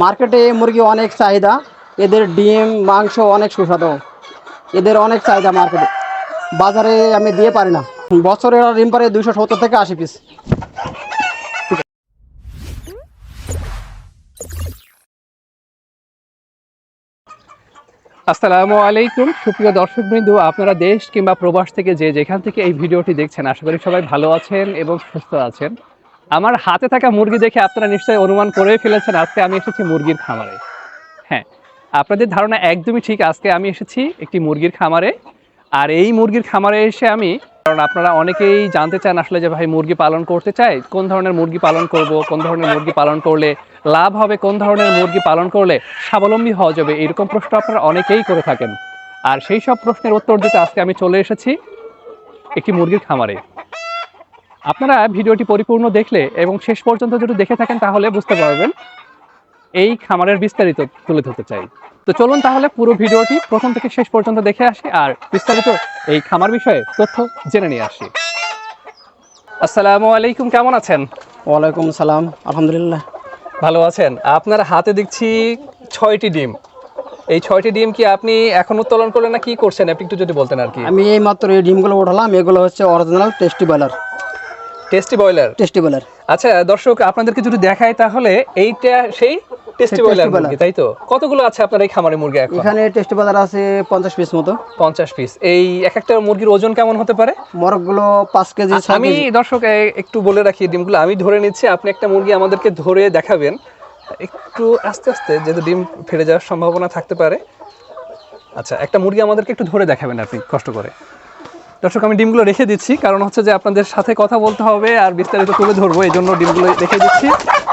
মার্কেটে মুরগি অনেক চাহিদা, এদের ডিম, মাংস অনেক সুস্বাদু। এদের অনেক চাহিদা মার্কেটে। বাজারে আমি দিয়ে পারি না। বছরে এরা ডিম পারে দুইশো সত্তর থেকে আশি পিস আসসালামু আলাইকুম। সুপ্রিয় দর্শকবৃন্দ, আপনারা দেশ কিংবা প্রবাস থেকে যে যেখান থেকে এই ভিডিওটি দেখছেন, আশা করি সবাই ভালো আছেন এবং সুস্থ আছেন। আমার হাতে থাকা মুরগি দেখে আপনারা নিশ্চয়ই অনুমান করে ফেলেছেন, আজকে আমি এসেছি মুরগির খামারে। হ্যাঁ আপনাদের ধারণা একদমই ঠিক, আজকে আমি এসেছি একটি মুরগির খামারে। আর এই মুরগির খামারে এসে আমি, কারণ আপনারা অনেকেই জানতে চান আসলে যে ভাই মুরগি পালন করতে চাই কোন ধরনের মুরগি পালন করব, কোন ধরনের মুরগি পালন করলে লাভ হবে, কোন ধরনের মুরগি পালন করলে স্বাবলম্বী হওয়া যাবে, এরকম প্রশ্ন আপনারা অনেকেই করে থাকেন। আর সেই সব প্রশ্নের উত্তর দিতে আজকে আমি চলে এসেছি একটি মুরগির খামারে। আপনারা ভিডিওটি পরিপূর্ণ দেখলে এবং শেষ পর্যন্ত যদি দেখে থাকেন তাহলে বুঝতে পারবেন এই খামারের বিস্তারিত তুলে ধরতে চাই। তো চলুন তাহলে পুরো ভিডিওটি প্রথম থেকে শেষ পর্যন্ত দেখে আসি আর বিস্তারিত এই খামার বিষয়ে তথ্য জেনে নিয়ে আসি। আসসালামু আলাইকুম কেমন আছেন? ওয়ালাইকুম সালাম আলহামদুলিল্লাহ। ভালো আছেন? আপনার হাতে দেখছি ছয়টি ডিম। এই ছয়টি ডিম কি আপনি এখন উত্তোলন করলেন না কি করছেন? আপনি একটু যদি বলতেন আর কি। আমি এই মাত্র এই ডিমগুলো উঠালাম এগুলো হচ্ছে original tasty boiler tasty boiler tasty boiler আচ্ছা দর্শক আপনাদেরকে যদি দেখাই তাহলে এইটা সেই টেস্টি বয়লার মুরগি তাই তো? কতগুলো আছে আপনার এই খামারে মুরগি এখন? এখানে টেস্টি বয়লার আছে পঞ্চাশ পিস মতো। পঞ্চাশ পিস এই এক একটা মুরগির ওজন কেমন হতে পারে? মরকগুলো পাঁচ কেজি ছয় আমি দর্শক একটু বলে রাখি ডিমগুলো। আমি ধরে নিচ্ছি আপনি একটা মুরগি আমাদেরকে ধরে দেখাবেন। একটু আস্তে আস্তে যেহেতু ডিম ফেটে যাওয়ার সম্ভাবনা থাকতে পারে। আচ্ছা একটা মুরগি আমাদেরকে একটু ধরে দেখাবেন আপনি কষ্ট করে। দর্শক আমি ডিমগুলো রেখে দিচ্ছি। কারণ হচ্ছে যে আপনাদের সাথে কথা বলতে হবে আর বিস্তারিত তুলে ধরবো এই জন্য ডিমগুলো রেখে দিচ্ছি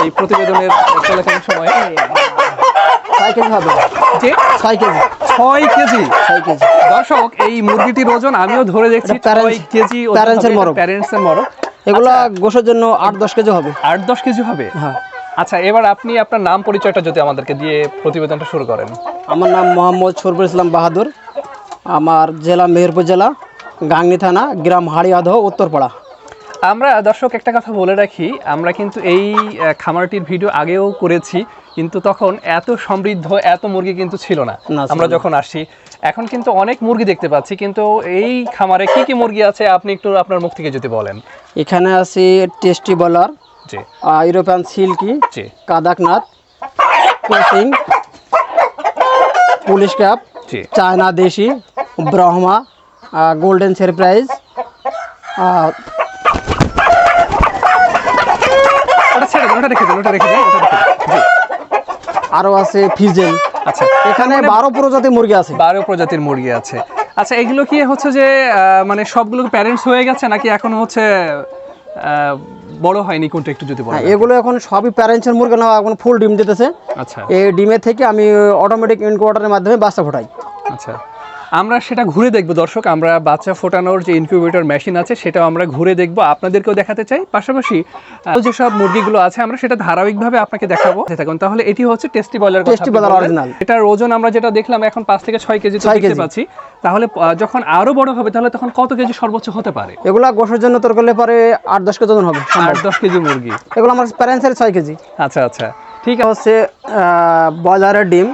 এই প্রতিবেদনের চলাকালীন সময়ে। ছয় কেজি হবে। যে ছয় কেজি। ছয় কেজি? ছয় কেজি। দর্শক এই মুরগিটির ওজন আমিও ধরে দেখছি ছয় কেজি মরক। প্যারেন্টস মরক। এগুলা গোসের জন্য আট দশ কেজি হবে। আট দশ কেজি হবে? হ্যাঁ। আচ্ছা এবার আপনি আপনার নাম পরিচয়টা যদি আমাদেরকে দিয়ে প্রতিবেদনটা শুরু করেন। আমার নাম মোহাম্মদ শরফুল ইসলাম বাহাদুর। আমার জেলা মেহেরপুর জেলা। গাংনি থানা গ্রাম হাড়িয়াদহ উত্তরপাড়া। আমরা দর্শক একটা কথা বলে রাখি আমরা কিন্তু এই খামারটির ভিডিও আগেও করেছি কিন্তু তখন এত সমৃদ্ধ এত মুরগি কিন্তু ছিল না। না, আমরা যখন আসি এখন কিন্তু অনেক মুরগি দেখতে পাচ্ছি কিন্তু এই খামারে কি কি মুরগি আছে আপনি একটু আপনার মুখ থেকে যদি বলেন। এখানে আছে টেস্টি বলার জি। ইউরোপিয়ান সিল্কি জি। কাদাকনাথ কোচিং পুলিশ ক্যাপ জি। চায়না দেশি ব্রহ্মা গোল্ডেন সারপ্রাইজ ওটা ছেড়ে ওটা রেখে দিন ওটা রেখে দিন ওটা রেখে দিন। আরও আছে ফিজেল আচ্ছা এখানে বারো প্রজাতির মুরগি আছে। বারো প্রজাতির মুরগি আছে। আচ্ছা এগুলো কি হচ্ছে যে মানে সবগুলো প্যারেন্টস হয়ে গেছে নাকি এখনও হচ্ছে বড় হয়নি কোনটা একটু যদি হ্যাঁ বলেন এগুলো এখন সবই প্যারেন্টসের মুরগি না এখন ফুল ডিম দিতেছে। আচ্ছা। এই ডিমের থেকে আমি অটোমেটিক ইনকুবাটারের মাধ্যমে বাচ্চা ফোটাই। আচ্ছা। আমরা সেটা ঘুরে দেখব দর্শক। আমরা বাচ্চা ফোটানোর যে ইনকিউবেটর মেশিন আছে সেটাও আমরা ঘুরে দেখব। আপনাদেরকেও দেখাতে চাই। পাশাপাশি যেসব মুরগিগুলো আছে আমরা সেটা ধারাবাহিকভাবে আপনাকে দেখাবো। থাকুন তাহলে এটি হচ্ছে tasty boiler Tasty boiler original। এটার ওজন আমরা যেটা দেখলাম এখন পাঁচ থেকে ছয় কেজি তো দেখতে। পাচ্ছি। তাহলে যখন আরও বড় হবে তাহলে তখন কত কেজি সর্বোচ্চ হতে পারে? এগুলা গোসের জন্য তোর করলে পরে আট দশ কেজি ওজন হবে আট দশ কেজি মুরগি। এগুলো আমার প্যারেন্টসের ছয় কেজি। আচ্ছা আচ্ছা। ঠিক এটা হচ্ছে ব্রয়লারের ডিম।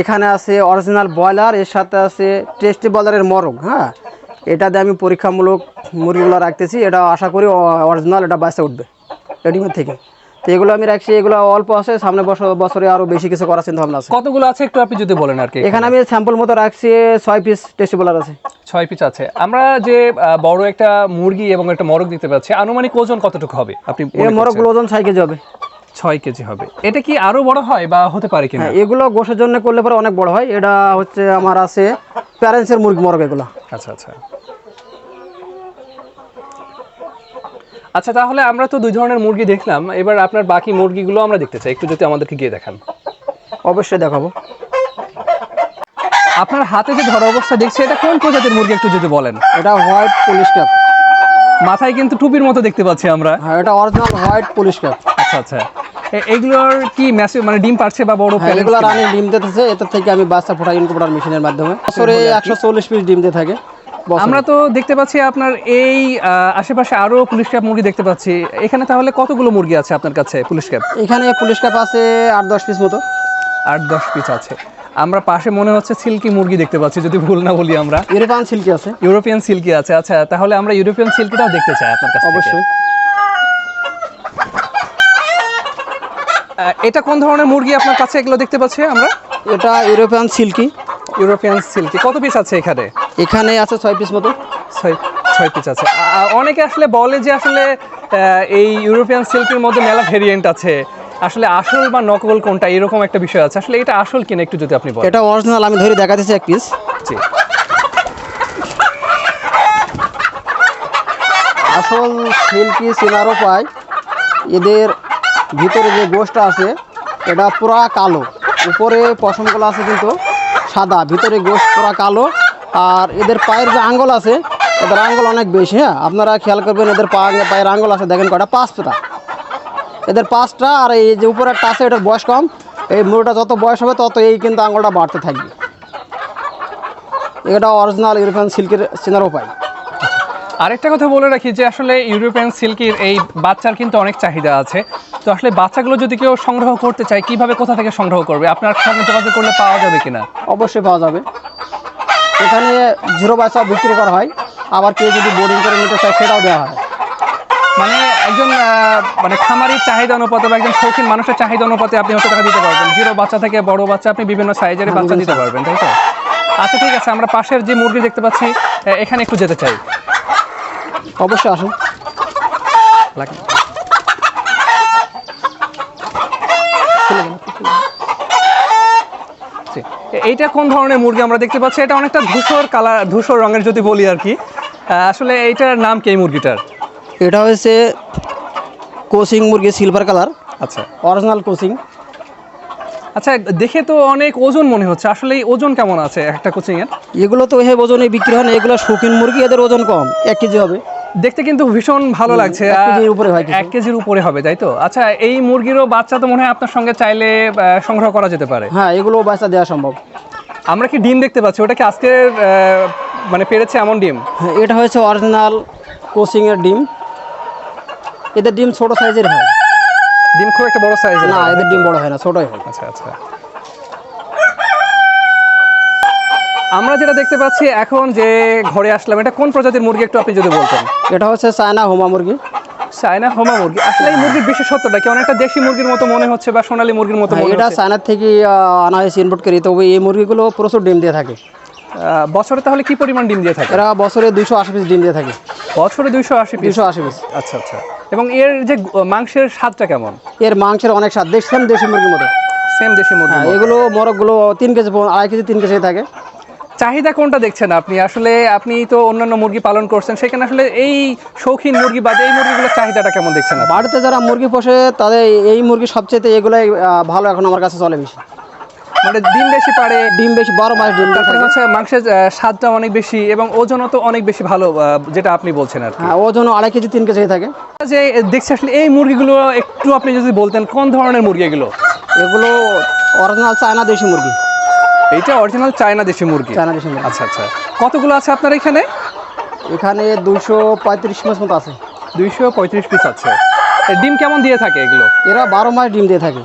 এখানে আছে অরিজিনাল ব্রয়লার এর সাথে আছে টেস্টি ব্রয়লারের মরগ হ্যাঁ? এটা দিয়ে আমি পরীক্ষামূলক মুরগিগুলো রাখতেছি এটা আশা করি অরিজিনাল এটা বাসে উঠবে রেডিমেড থেকে। তো এগুলো আমি রাখছি এগুলো অল্প আছে সামনে বছর বছরে আরও বেশি কিছু করার চিন্তা ভাবনা আছে। কতগুলো আছে একটু আপনি যদি বলেন আর কি এখানে আমি স্যাম্পল মতো রাখছি ছয় পিস টেস্টি ব্রয়লার আছে। ছয় পিস আছে। আমরা যে বড় একটা মুরগি এবং একটা মরগ দেখতে পাচ্ছি আনুমানিক ওজন কতটুকু হবে? আপনি মরগগুলো ওজন ছয় কেজি হবে। ছয় কেজি হবে। এটা কি আরও বড় হয় বা হতে পারে কিনা? হ্যাঁ এগুলো গোসের জন্য করলে পরে অনেক বড় হয়। এটা হচ্ছে আমার আছে প্যারেন্টসের মুরগি মরগ এগুলো। আচ্ছা আচ্ছা। আচ্ছা তাহলে আমরা তো দুই ধরনের মুরগি দেখলাম। এবার আপনার বাকি মুরগিগুলো আমরা দেখতে চাই। একটু যদি আমাদেরকে গিয়ে দেখান। অবশ্যই দেখাবো। আপনার হাতে যে ধরা অবস্থা দেখছি এটা কোন প্রজাতির মুরগি একটু যদি বলেন? এটা হোয়াইট পুলিশ ক্যাপ। মাথায় কিন্তু টুপির মতো দেখতে পাচ্ছি আমরা। হ্যাঁ এটা অরিজিনাল হোয়াইট পুলিশ ক্যাপ। আচ্ছা আচ্ছা। এগুলোর কি ম্যাসিভ মানে ডিম পারছে বা বড় হ্যাঁ এগুলো? রানিং ডিম দিতেছে এটার থেকে আমি বাচ্চা ফোটাই ইনকুবেটর মেশিনের মাধ্যমে। বছরে একশো চল্লিশ পিস ডিম দিয়ে থাকে। আমরা তো দেখতে পাচ্ছি আপনার এই আশেপাশে আরও পুলিশ ক্যাপ মুরগি দেখতে পাচ্ছি। এখানে তাহলে কতগুলো মুরগি আছে আপনার কাছে পুলিশ ক্যাপ এখানে পুলিশ ক্যাপ আছে আট দশ পিস মতো। আট দশ পিস আছে। আমরা পাশে মনে হচ্ছে সিল্কি মুরগি দেখতে পাচ্ছি যদি ভুল না বলি আমরা। ইউরোপান সিল্কি আছে। ইউরোপিয়ান সিল্কি আছে। আচ্ছা তাহলে আমরা ইউরোপিয়ান সিল্কিটাও দেখতে চাই আপনার কাছে অবশ্যই। এটা কোন ধরনের মুরগি আপনার কাছে এগুলো দেখতে পাচ্ছি আমরা? এটা ইউরোপিয়ান সিল্কি ইউরোপিয়ান সিল্কি কত পিস আছে এখানে? এখানে আছে ছয় পিস মতো। ছয় ছয় পিস আছে। অনেকে আসলে বলে যে আসলে এই ইউরোপিয়ান সিল্কের মধ্যে মেলা ভেরিয়েন্ট আছে। আসলে আসল বা নকল কোনটা এরকম একটা বিষয় আছে। আসলে এটা আসল কিনা একটু যদি আপনি বলেন। এটা অরিজিনাল আমি ধরে দেখাতেছি এক পিস জি। আসল সিল্কি সিনারও পায় এদের ভিতরে যে গোষ্ঠটা আছে, এটা পুরা কালো। উপরে পশমগুলো আছে কিন্তু সাদা, ভিতরে গোষ্ঠ পুরা কালো। আর এদের পায়ের যে আঙ্গল আছে, এদের আঙ্গল অনেক বেশি হ্যাঁ? আপনারা খেয়াল করবেন, এদের পা পায়ের আঙ্গল আছে, দেখেন কটা পাঁচটা এদের পাঁচটা আর এই যে উপরে একটা আছে, এটার বয়স কম। এই মুরগিটা যত বয়স হবে, তত এই কিন্তু আঙ্গলটা বাড়তে থাকবে। এটা অরিজিনাল ইউরোপিয়ান সিল্কের চেনারও পায় আরেকটা কথা বলে রাখি যে, আসলে ইউরোপিয়ান সিল্কির এই বাচ্চার কিন্তু অনেক চাহিদা আছে। তো আসলে বাচ্চাগুলো যদি কেউ সংগ্রহ করতে চায় কীভাবে কোথা থেকে সংগ্রহ করবে? আপনার সঙ্গে যোগাযোগ করলে পাওয়া যাবে কিনা? অবশ্যই পাওয়া যাবে। এখানে জিরো বাচ্চা বিক্রি করা হয় আবার কেউ যদি বোর্ডিং করে নিতে চায় সেটাও দেওয়া হয়। মানে একজন মানে খামারির চাহিদা অনুপাতে বা একজন শৌখিন মানুষের চাহিদা অনুপাতে আপনি হয়তো টাকা দিতে পারবেন। জিরো বাচ্চা থেকে বড় বাচ্চা আপনি বিভিন্ন সাইজের বাচ্চা দিতে পারবেন তাই তো? আচ্ছা ঠিক আছে আমরা পাশের যে মুরগি দেখতে পাচ্ছি এখানে একটু যেতে চাই। অবশ্যই আসুন। লাগে। জি। এ- এইটা কোন ধরনের মুরগি আমরা দেখতে পাচ্ছি? এটা অনেকটা ধূসর কালার ধূসর রঙের যদি বলি আর কি। আসলে এইটার নাম কি এই মুরগিটার? এটা হয়েছে কোচিং মুরগি সিলভার কালার। আচ্ছা। অরিজিনাল কোচিং আচ্ছা দেখে তো অনেক ওজন মনে হচ্ছে। আসলে এই ওজন কেমন আছে একটা কোচিং এর এগুলো তো এই ওজনে বিক্রি হয় না। এগুলো শৌখিন মুরগি এদের ওজন কম। এক কেজি হবে। দেখতে কিন্তু ভীষণ ভালো লাগছে। এক কেজির উপরে হবে তাই তো? আচ্ছা এই মুরগিরও বাচ্চা তো মনে হয় আপনার সঙ্গে চাইলে সংগ্রহ করা যেতে পারে। হ্যাঁ এগুলো বাচ্চা দেওয়া সম্ভব। আমরা কি ডিম দেখতে পাচ্ছি? ওটা কি আজকের মানে পেরেছে এমন ডিম? হ্যাঁ, এটা হয়েছে অরিজিনাল কোচিংয়ের ডিম। এদের ডিম ছোট সাইজের হয়। ডিম খুব একটা বড় সাইজের না এদের ডিম বড় হয় না ছোটই হয়। আচ্ছা আচ্ছা। আমরা যেটা দেখতে পাচ্ছি এখন যে ঘরে আসলাম এটা কোন প্রজাতির মুরগি একটু আপনি যদি বলতেন? এটা হচ্ছে চায়না হোমা মুরগি। চায়না হোমা মুরগি। আসলে এই মুরগির বিশেষত্বটা কি? অনেকটা দেশি মুরগির মতো মনে হচ্ছে বা সোনালী মুরগির মতো হ্যাঁ, এটা চায়নার থেকে আনা হয়েছে ইনপুট করি তবে এই মুরগিগুলো প্রচুর ডিম দিয়ে থাকে। বছরে তাহলে কি পরিমাণ ডিম দিয়ে থাকে? এরা বছরে দুইশো আশি পিস ডিম দিয়ে থাকে। বছরে দুইশো আশি দুইশো আশি পিস আচ্ছা আচ্ছা। এবং এর যে মাংসের স্বাদটা কেমন? এর মাংসের অনেক স্বাদ। দেশ সেম দেশি মুরগির মতো। সেম দেশি মুরগি হ্যাঁ এগুলো মরকগুলো তিন কেজি আড়াই কেজি তিন কেজি থাকে। চাহিদা কোনটা দেখছেন আপনি? আসলে আপনি তো অন্যান্য মুরগি পালন করছেন সেখানে আসলে এই শৌখিন মুরগি বা এই মুরগিগুলোর চাহিদাটা কেমন দেখছেন বাড়িতে যারা মুরগি পোষে তাদের এই মুরগি সবচেয়ে এগুলাই ভালো এখন আমার কাছে চলে বেশি। মানে ডিম বেশি পারে ডিম বেশি বারো মাস ডিম হচ্ছে মাংসের স্বাদটা অনেক বেশি এবং ওজনও তো অনেক বেশি ভালো যেটা আপনি বলছেন আর হ্যাঁ ওজন আড়াই কেজি তিন কেজি থাকে। যে দেখছি আসলে এই মুরগিগুলো একটু আপনি যদি বলতেন কোন ধরনের মুরগি এগুলো? এগুলো অরিজিনাল চায়না দেশি মুরগি। এইটা অরিজিনাল চায়না দেশি মুরগি। চায়না দেশি মুরগি। আচ্ছা আচ্ছা। কতগুলো আছে আপনার এখানে? এখানে দুইশো পঁয়ত্রিশ মাস মতো আছে। দুইশো পঁয়ত্রিশ পিস আছে। ডিম কেমন দিয়ে থাকে এগুলো? এরা বারো মাস ডিম দিয়ে থাকে।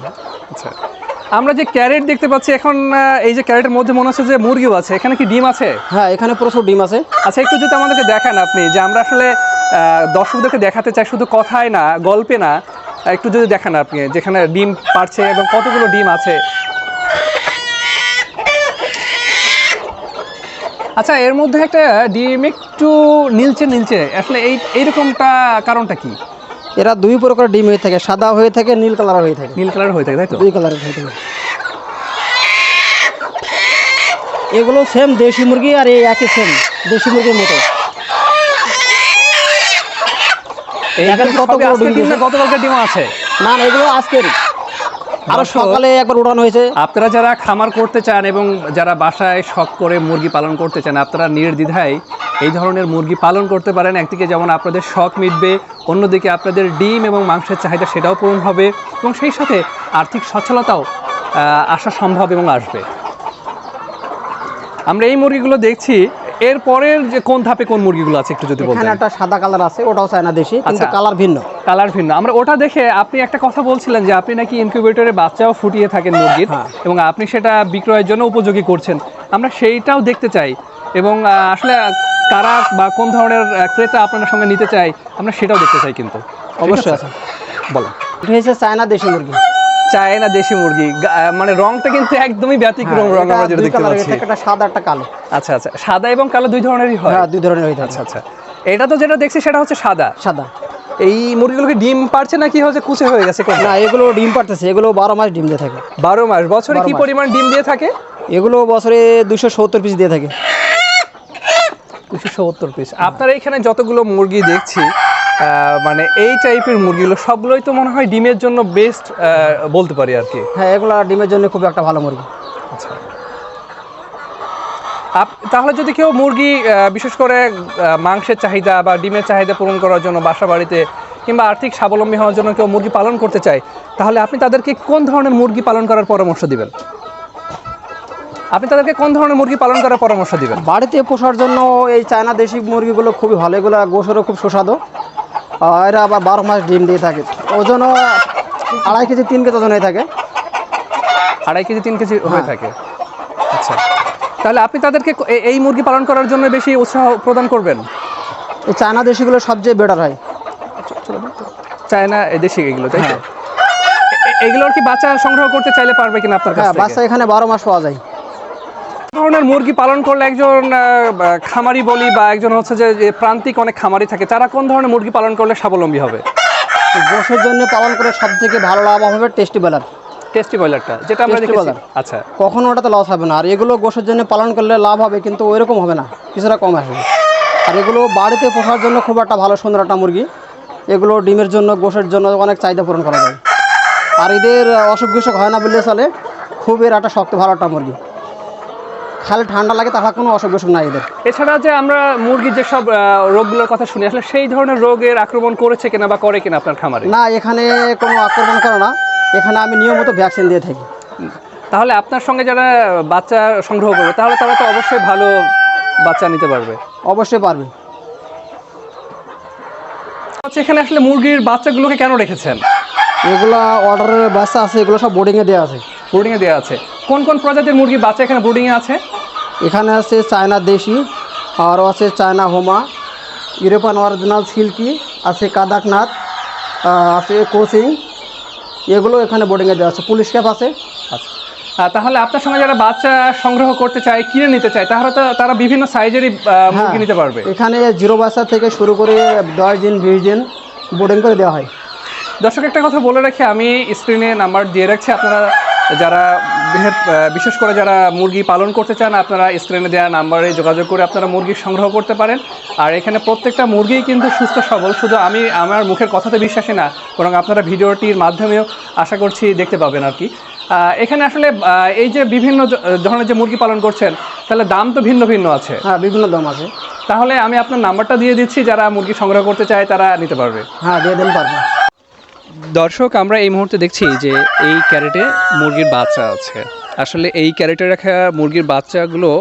আচ্ছা। আমরা যে ক্যারেট দেখতে পাচ্ছি এখন এই যে ক্যারেটের মধ্যে মনে হচ্ছে যে মুরগিও আছে। এখানে কি ডিম আছে? হ্যাঁ এখানে প্রচুর ডিম আছে। আচ্ছা একটু যদি আমাদেরকে দেখান আপনি যে আমরা আসলে দর্শকদেরকে দেখাতে চাই শুধু কথায় না গল্পে না। একটু যদি দেখান আপনি যেখানে ডিম পারছে এবং কতগুলো ডিম আছে। আচ্ছা এর মধ্যে একটা ডিম একটু নীলচে নীলচে আসলে এই এইরকমটা কারণটা কি? এরা দুই প্রকার ডিম হয়ে থাকে সাদা হয়ে থাকে নীল কালার হয়ে থাকে। নীল কালার হয়ে থাকে তাই তো? দুই কালারের হয়ে থাকে। এগুলো সেম দেশি মুরগি আর এই একই সেম দেশি মুরগির মতো। আজকের ডিম আছে। না না এগুলো আজকের আরও সকালে একবার উড়ানো হয়েছে। আপনারা যারা খামার করতে চান এবং যারা বাসায় শখ করে মুরগি পালন করতে চান আপনারা নির্দ্বিধায় এই ধরনের মুরগি পালন করতে পারেন। একদিকে যেমন আপনাদের শখ মিটবে অন্যদিকে আপনাদের ডিম এবং মাংসের চাহিদা সেটাও পূরণ হবে এবং সেই সাথে আর্থিক সচ্ছলতাও আসা সম্ভব এবং আসবে। আমরা এই মুরগিগুলো দেখছি। এর পরের যে কোন ধাপে কোন মুরগিগুলো আছে একটু যদি বলতেন। একটা সাদা কালার আছে ওটাও চায়না দেশি কিন্তু আচ্ছা। কালার ভিন্ন। কালার ভিন্ন আমরা ওটা দেখে আপনি একটা কথা বলছিলেন যে আপনি নাকি ইনকিউবেটরে বাচ্চাও ফুটিয়ে থাকেন মুরগির হ্যাঁ। এবং আপনি সেটা বিক্রয়ের জন্য উপযোগী করছেন। আমরা সেইটাও দেখতে চাই এবং আসলে কারা বা কোন ধরনের ক্রেতা আপনার সঙ্গে নিতে চাই আমরা সেটাও দেখতে চাই কিন্তু। অবশ্যই আছে। বলো এটা হচ্ছে চায়না দেশি মুরগি। চায়না দেশি মুরগি। মানে রংটা কিন্তু একদমই ব্যতিক্রম হ্যাঁ, রং আমরা যেটা দেখতে পাচ্ছি। একটা সাদা একটা কালো। আচ্ছা আচ্ছা। সাদা এবং কালো দুই ধরনেরই হয়? হ্যাঁ দুই ধরনের হয় আচ্ছা আচ্ছা। এটা তো যেটা দেখছি সেটা হচ্ছে সাদা। সাদা। এই মুরগিগুলোকে ডিম পারছে নাকি হচ্ছে কুচে হয়ে গেছে না এগুলো ডিম পারতেছে এগুলো বারো মাস ডিম দিয়ে থাকে। বারো মাস। বছরে কি পরিমাণ ডিম দিয়ে থাকে? এগুলো বছরে দুশো সত্তর পিস দিয়ে থাকে। দুশো সত্তর পিস আপনার এইখানে যতগুলো মুরগি দেখছি আহ, মানে এই টাইপের মুরগিগুলো সবগুলোই তো মনে হয় ডিমের জন্য বেস্ট বলতে পারি আর কি। হ্যাঁ এগুলো ডিমের জন্য খুব একটা ভালো মুরগি। আচ্ছা। তাহলে যদি কেউ মুরগি বিশেষ করে মাংসের চাহিদা বা ডিমের চাহিদা পূরণ করার জন্য বাসা বাড়িতে কিংবা আর্থিক স্বাবলম্বী হওয়ার জন্য কেউ মুরগি পালন করতে চায় তাহলে আপনি তাদেরকে কোন ধরনের মুরগি পালন করার পরামর্শ দিবেন? আপনি তাদেরকে কোন ধরনের মুরগি পালন করার পরামর্শ দিবেন? বাড়িতে পোষার জন্য এই চায়না দেশি মুরগিগুলো খুবই ভালো। এগুলো গোসরও খুব সুস্বাদু। এরা আবার বারো মাস ডিম দিয়ে থাকে। ওজনও আড়াই কেজি তিন কেজি ওজন হয়ে থাকে। আড়াই কেজি তিন কেজি হয়ে হ্যাঁ। থাকে। আচ্ছা। তাহলে আপনি তাদেরকে এই মুরগি পালন করার জন্য বেশি উৎসাহ প্রদান করবেন? এই চায়না দেশিগুলো সবচেয়ে বেটার হয়। চায়না দেশি এগুলো তাই হ্যাঁ। এগুলোর কি বাচ্চা সংগ্রহ করতে চাইলে পারবে কিনা আপনার কাছ হ্যাঁ বাচ্চা এখানে বারো মাস পাওয়া যায়। ধরনের মুরগি পালন করলে একজন খামারি বলি বা একজন হচ্ছে যে যে প্রান্তিক অনেক খামারি থাকে তারা কোন ধরনের মুরগি পালন করলে স্বাবলম্বী হবে? গোসের জন্য পালন করে সব থেকে ভালো লাভ হবে টেস্টি বেলার টেস্টি ব্রয়লারটা যেটা আমরা দেখেছি। আচ্ছা। কখনো ওটাতে লস হবে না। আর এগুলো গোসের জন্য পালন করলে লাভ হবে কিন্তু ওই রকম হবে না। কিছুটা কম আসবে। আর এগুলো বাড়িতে পোষার জন্য খুব একটা ভালো সুন্দর একটা মুরগি। এগুলো ডিমের জন্য গোসের জন্য অনেক চাহিদা পূরণ করা যায়। আর এদের অসুখ বিসুখ হয় না বললে চলে। খুব এর একটা শক্ত ভালো একটা মুরগি। খালি ঠান্ডা লাগে তাছাড়া কোনো অসুখ বিসুখ নাই এদের। এছাড়া যে আমরা মুরগির যেসব রোগগুলোর কথা শুনি আসলে সেই ধরনের রোগের আক্রমণ করেছে কিনা বা করে কিনা আপনার খামারে? না এখানে কোনো আক্রমণ করে না। এখানে আমি নিয়মিত ভ্যাকসিন দিয়ে থাকি। তাহলে আপনার সঙ্গে যারা বাচ্চা সংগ্রহ করবে তাহলে তারা তো অবশ্যই ভালো বাচ্চা নিতে পারবে। অবশ্যই পারবে। আচ্ছা এখানে আসলে মুরগির বাচ্চাগুলোকে কেন রেখেছেন? এগুলা অর্ডারের বাচ্চা আছে এগুলো সব বোর্ডিংয়ে দেওয়া আছে। বোর্ডিংয়ে দেওয়া আছে। কোন কোন প্রজাতির মুরগির বাচ্চা এখানে বোর্ডিংয়ে আছে? এখানে আছে চায়না দেশি আরও আছে চায়না হোমা ইউরোপান অরিজিনাল সিল্কি আছে কাদাকনাথ আছে কোচিং এগুলো এখানে বোর্ডিংয়ে দেওয়া আছে। পুলিশ ক্যাপ আছে। আচ্ছা। তাহলে আপনার সঙ্গে যারা বাচ্চা সংগ্রহ করতে চায় কিনে নিতে চায় তাহলে তো তারা বিভিন্ন সাইজেরই কিনে মুরগি হ্যাঁ। নিতে পারবে। এখানে জিরো বাচ্চা থেকে শুরু করে দশ দিন বিশ দিন বোর্ডিং করে দেওয়া হয়। দর্শক একটা কথা বলে রাখি আমি স্ক্রিনে নাম্বার দিয়ে রাখছি আপনারা যারা বিশেষ করে যারা মুরগি পালন করতে চান আপনারা স্ক্রিনে দেওয়া নাম্বারে যোগাযোগ করে আপনারা মুরগি সংগ্রহ করতে পারেন। আর এখানে প্রত্যেকটা মুরগিই কিন্তু সুস্থ সবল। শুধু আমি আমার মুখের কথাতে বিশ্বাসী না বরং আপনারা ভিডিওটির মাধ্যমেও আশা করছি দেখতে পাবেন আর কি। এখানে আসলে এই যে বিভিন্ন ধরনের যে মুরগি পালন করছেন তাহলে দাম তো ভিন্ন ভিন্ন আছে। হ্যাঁ বিভিন্ন দাম আছে। তাহলে আমি আপনার নাম্বারটা দিয়ে দিচ্ছি যারা মুরগি সংগ্রহ করতে চায় তারা নিতে পারবে। হ্যাঁ দিয়ে দিন পারবে। দর্শক আমরা এই মুহূর্তে দেখছি যে এই ক্যারেটে মুরগির বাচ্চা আছে। আসলে এই ক্যারেটে রাখা মুরগির বাচ্চাগুলো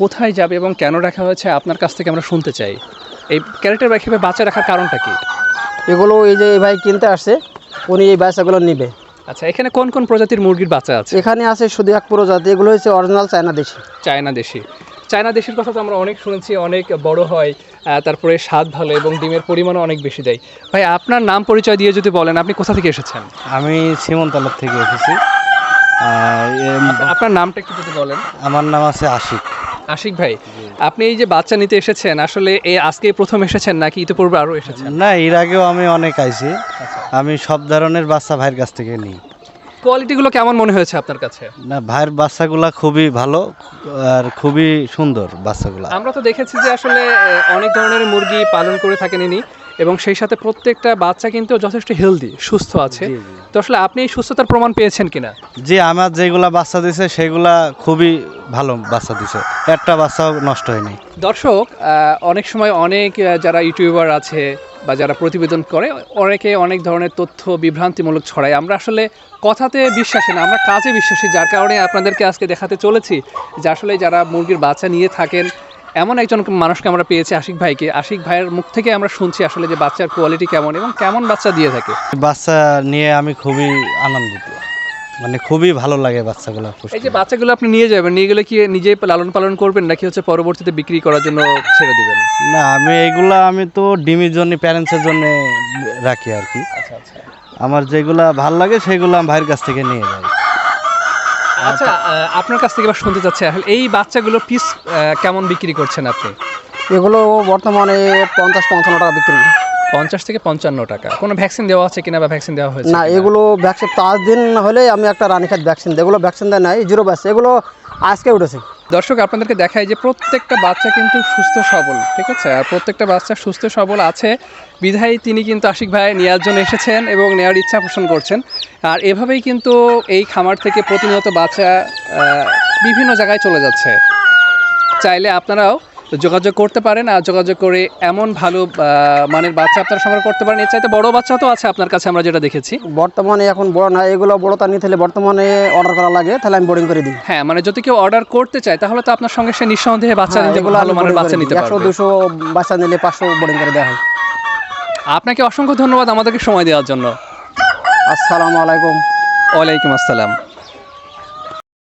কোথায় যাবে এবং কেন রাখা হয়েছে আপনার কাছ থেকে আমরা শুনতে চাই। এই ক্যারেটে রেখে বাচ্চা রাখার কারণটা কি? এগুলো এই যে ভাই কিনতে আসছে উনি এই বাচ্চাগুলো নিবে। আচ্ছা এখানে কোন কোন প্রজাতির মুরগির বাচ্চা আছে? এখানে আছে শুধু এক প্রজাতি এগুলো হচ্ছে original China desi. China desi. China দেশির কথা তো আমরা অনেক শুনেছি অনেক বড় হয়। তারপরে স্বাদ ভালো এবং ডিমের পরিমাণও অনেক বেশি দেয়। ভাই আপনার নাম পরিচয় দিয়ে যদি বলেন আপনি কোথা থেকে এসেছেন? আমি সীমন্তলার থেকে এসেছি। আপনার নামটা একটু যদি বলেন। আমার নাম আছে আশিক। আশিক ভাই আপনি এই যে বাচ্চা নিতে এসেছেন আসলে এই আজকে প্রথম এসেছেন নাকি ইতিপূর্বে আরও এসেছেন? না এর আগেও আমি অনেক আইছি। আমি সব ধরনের বাচ্চা ভাইয়ের কাছ থেকে নিই। কোয়ালিটিগুলো কেমন মনে হয়েছে আপনার কাছে? না ভাইয়ের বাচ্চাগুলো খুবই ভালো আর খুবই সুন্দর বাচ্চাগুলো। আমরা তো দেখেছি যে আসলে অনেক ধরনের মুরগি পালন করে থাকেন ইনি। এবং সেই সাথে প্রত্যেকটা বাচ্চা কিন্তু যথেষ্ট হেলদি সুস্থ আছে। তো আসলে আপনি এই সুস্থতার প্রমাণ পেয়েছেন কিনা? যে আমার যেগুলা বাচ্চা দিছে সেগুলা খুবই ভালো বাচ্চা দিছে। একটা বাচ্চাও নষ্ট হয়নি। দর্শক অনেক সময় অনেক যারা ইউটিউবার আছে বা যারা প্রতিবেদন করে অনেকে অনেক ধরনের তথ্য বিভ্রান্তিমূলক ছড়ায়। আমরা আসলে কথাতে বিশ্বাসী না আমরা কাজে বিশ্বাসী যার কারণে আপনাদেরকে আজকে দেখাতে চলেছি যে আসলে যারা মুরগির বাচ্চা নিয়ে থাকেন এমন একজন মানুষকে আমরা পেয়েছি আশিক ভাইকে। আশিক ভাইয়ের মুখ থেকে আমরা শুনছি আসলে যে বাচ্চার কোয়ালিটি কেমন এবং কেমন বাচ্চা দিয়ে থাকে। বাচ্চা নিয়ে আমি খুবই আনন্দিত। মানে খুবই ভালো লাগে বাচ্চাগুলো এই যে বাচ্চাগুলো আপনি নিয়ে যাবেন নিয়ে গেলে কি নিজে লালন পালন করবেন নাকি হচ্ছে পরবর্তীতে বিক্রি করার জন্য ছেড়ে দিবেন? না আমি এগুলা আমি তো ডিমের জন্য প্যারেন্টসের জন্য রাখি আর কি। আচ্ছা আচ্ছা। আমার যেগুলা ভালো লাগে সেগুলো আমি ভাইয়ের কাছ থেকে নিয়ে যাই। আচ্ছা আপনার কাছ থেকে এবার শুনতে চাচ্ছি এই বাচ্চাগুলো পিস কেমন বিক্রি করছেন আপনি? এগুলো বর্তমানে পঞ্চাশ পঞ্চান্ন টাকা বিক্রি। পঞ্চাশ থেকে পঞ্চান্ন টাকা। কোনো ভ্যাকসিন দেওয়া আছে কিনা বা ভ্যাকসিন দেওয়া হয়েছে না এগুলো ভ্যাকসিন পাঁচ দিন হলে আমি একটা রানীখাত ভ্যাকসিন দিই এগুলো ভ্যাকসিন দেয় নাই জিরো ব্যাস এগুলো আজকে উঠেছে। দর্শক, আপনাদেরকে দেখায় যে প্রত্যেকটা বাচ্চা কিন্তু সুস্থ সবল, ঠিক আছে? আর প্রত্যেকটা বাচ্চা সুস্থ সবল আছে। বিধায় তিনি কিন্তু আশিক ভাই নেওয়ার জন্য এসেছেন এবং নেওয়ার ইচ্ছা পোষণ করছেন। আর এভাবেই কিন্তু এই খামার থেকে প্রতিনিয়ত বাচ্চা বিভিন্ন জায়গায় চলে যাচ্ছে। চাইলে আপনারাও যোগাযোগ করতে পারেন আর যোগাযোগ করে এমন ভালো মানের বাচ্চা আপনারা সংগ্রহ করতে পারেন। এর চাইতে বড় বাচ্চা তো আছে আপনার কাছে আমরা যেটা দেখেছি। বর্তমানে এখন বড় না এগুলো বড় তার নিতে বর্তমানে অর্ডার করা লাগে তাহলে আমি বোর্ডিং করে দিই। হ্যাঁ মানে যদি কেউ অর্ডার করতে চায় তাহলে তো আপনার সঙ্গে সে নিঃসন্দেহে বাচ্চা নিতে ভালো মানের বাচ্চা নিতে পারবে। দুশো বাচ্চা নিলে পাঁচশো বোর্ডিং করে দেওয়া হয়। আপনাকে অসংখ্য ধন্যবাদ আমাদেরকে সময় দেওয়ার জন্য। আসসালামু আলাইকুম। ওয়ালাইকুম আসসালাম।